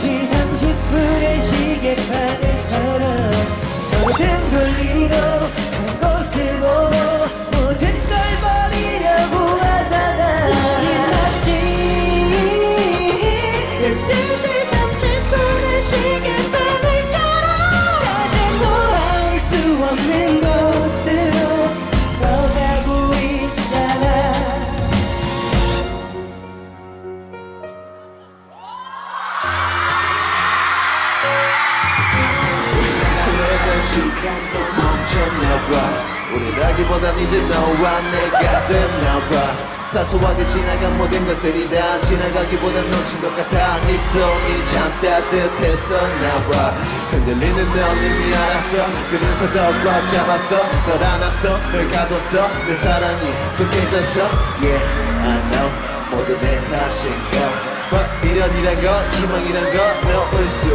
시 30분의 시계판처럼 서로 등 돌리고 됐나봐. 우리라기보단 이제 너와 내가 됐나봐. 사소하게 지나간 모든 것들이 다 지나가기보단 놓친 것 같아. 네 손이 참 따뜻했었나봐. 흔들리는 널 이미 알았어. 그래서 더 꽉 잡았어. 널 안았어 널 가뒀어. 내 사랑이 또 깨졌어. Yeah I know. 모두 내 탓인 걸 But 미련이란 건 희망이란 건 놓을 수